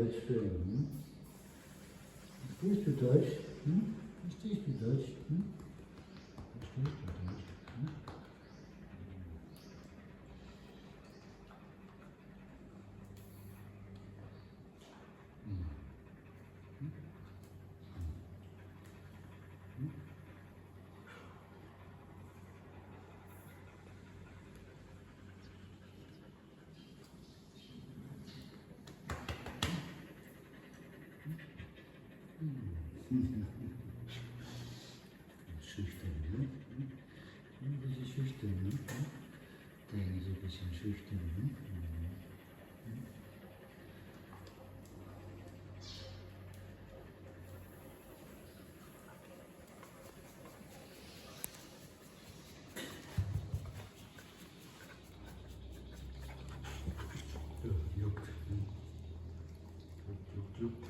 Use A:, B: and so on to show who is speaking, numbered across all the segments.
A: Deutsch hm? für ihn. Hm? Verstehst du Deutsch? Hm? für Deutsch. Schüchtern, ne? Ein bisschen schüchtern, ne? Denke ich ein bisschen schüchtern, ne? Yok, yok, yok.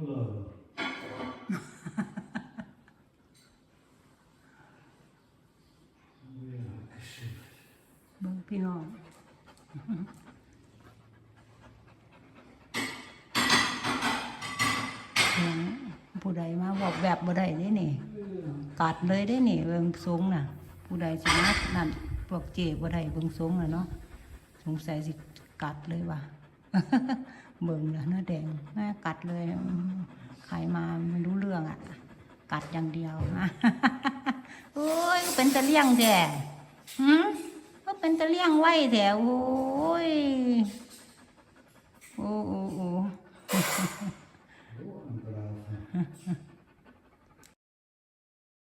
B: เบิ่งพี่น้องผู้ใดมาบอกแบบบ่ได้เด้นี่กัดเลยได้นี่เบิ่งสูงน่ะ ผู้ใดสิมานั่นพวกเจ็บบ่ได้เบิ่งสูงน่ะเนาะสงสัยสิกัดเลยว่ะ เบิ่งแล้วเนื้อแดงแม่กัดเลยใครมาไม่รู้เรื่องอะ กัดอย่างเดียวโอ้ยเป็นตะเลี่ยงแท้หืมก็เป็นตะเลี่ยงไว้แท้โอ้ยโอ้โอ้โอ้